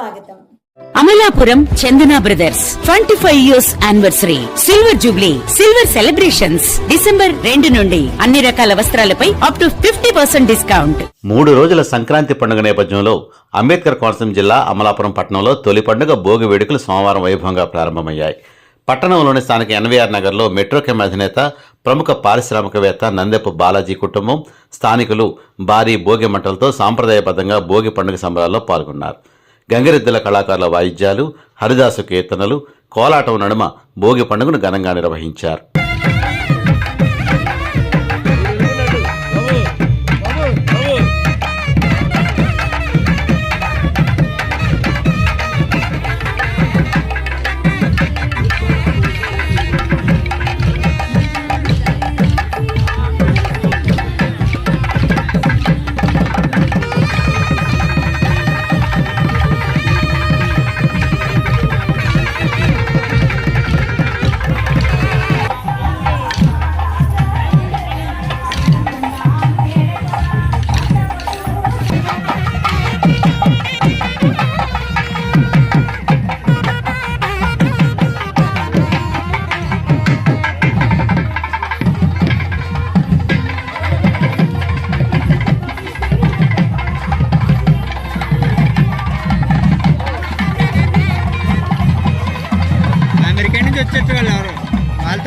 స్వాగతం. Amalapuram Chandana brothers twenty five years anniversary silver jubilee silver celebrations December రెండు నుండి అన్ని రకాల వస్త్రాలపై up to fifty percent discount మూడు రోజుల సంక్రాంతి పండుగ నేపథ్యంలో అంబేద్కర్ కోనసీమ జిల్లా అమలాపురం పట్టణంలో తొలి పండుగ భోగి వేడుకలు సోమవారం వైభవంగా ప్రారంభమయ్యాయి. పట్టణంలోని స్థానిక ఎన్వీఆర్ నగర్లో మెట్రోకెమ్ అధినేత ప్రముఖ పారిశ్రామికవేత్త నందెపు బాలాజీ కుటుంబం స్థానికులు భారీ భోగి మంటలతో సాంప్రదాయబద్ధంగా భోగి పండుగ సంబరాల్లో పాల్గొన్నారు. గంగిరెద్దుల కళాకారుల వాయిద్యాలు హరిదాసు కీర్తనలు కోలాటం నడుమ భోగి పండుగను ఘనంగా నిర్వహించారు.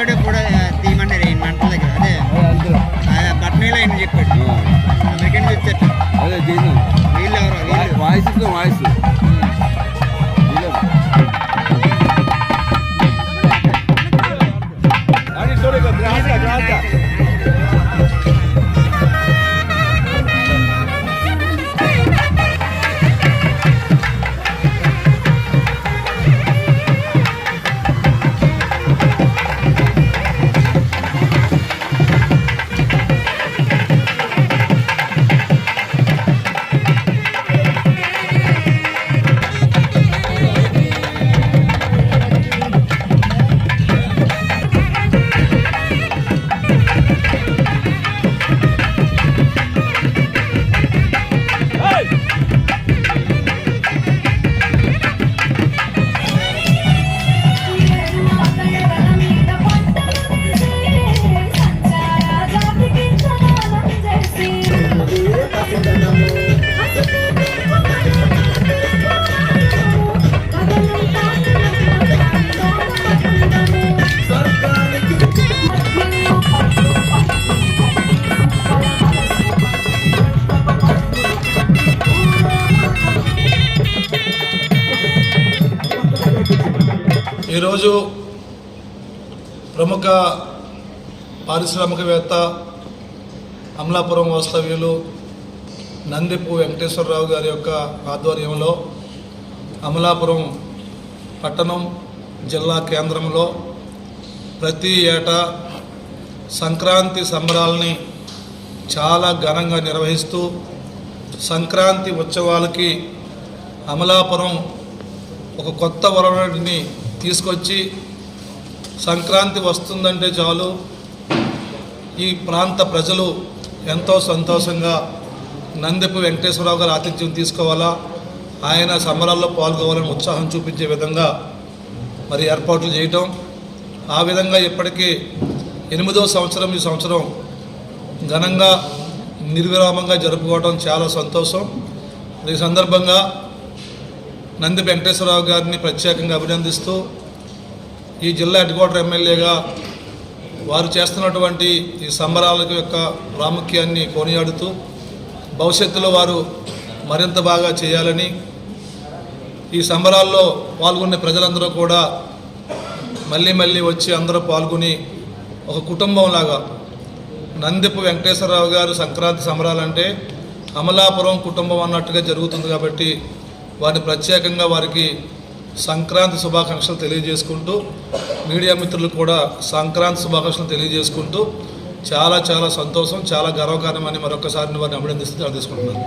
వాళ్ళతో కూడా తీయమన్నారు ఏం మంటల దగ్గర అదే. అదే పట్నంలో ఆయన చెప్పాడు? అమెరికా నుంచి వచ్చేట్టు అదే వీళ్ళు. ఎవరు వాయిస్ వాయిస్. ఈరోజు ప్రముఖ పారిశ్రామికవేత్త అమలాపురం వాస్తవ్యులు నందిపు వెంకటేశ్వరరావు గారి యొక్క ఆధ్వర్యంలో అమలాపురం పట్టణం జిల్లా కేంద్రంలో ప్రతి ఏటా సంక్రాంతి సంబరాలని చాలా ఘనంగా నిర్వహిస్తూ సంక్రాంతి ఉత్సవాలకి అమలాపురం ఒక కొత్త వరవడిని తీసుకొచ్చి సంక్రాంతి వస్తుందంటే చాలు. ఈ ప్రాంత ప్రజలు ఎంతో సంతోషంగా నందిపు వెంకటేశ్వరరావు గారి ఆతిథ్యం తీసుకోవాలా ఆయన సంబరాల్లో పాల్గొవాలని ఉత్సాహం చూపించే విధంగా మరి ఏర్పాట్లు చేయటం. ఆ విధంగా ఇప్పటికీ ఎనిమిదో సంవత్సరం ఈ సంవత్సరం ఘనంగా నిర్విరామంగా జరుపుకోవడం చాలా సంతోషం. ఈ సందర్భంగా నంది వెంకటేశ్వరరావు గారిని ప్రత్యేకంగా అభినందిస్తూ ఈ జిల్లా హెడ్క్వార్టర్ ఎమ్మెల్యేగా వారు చేస్తున్నటువంటి ఈ సంబరాల యొక్క ప్రాముఖ్యాన్ని కొనియాడుతూ భవిష్యత్తులో వారు మరింత బాగా చేయాలని ఈ సంబరాల్లో పాల్గొనే ప్రజలందరూ కూడా మళ్ళీ మళ్ళీ వచ్చి అందరూ పాల్గొని ఒక కుటుంబంలాగా నందిపు వెంకటేశ్వరరావు గారు సంక్రాంతి సంబరాలంటే అమలాపురం కుటుంబం అన్నట్టుగా జరుగుతుంది కాబట్టి వారిని ప్రత్యేకంగా వారికి సంక్రాంతి శుభాకాంక్షలు తెలియజేసుకుంటూ మీడియా మిత్రులు కూడా సంక్రాంతి శుభాకాంక్షలు తెలియజేసుకుంటూ చాలా చాలా సంతోషం చాలా గర్వకారణమని మరొకసారి వారిని అభినందిస్తూ తీసుకుంటున్నాను.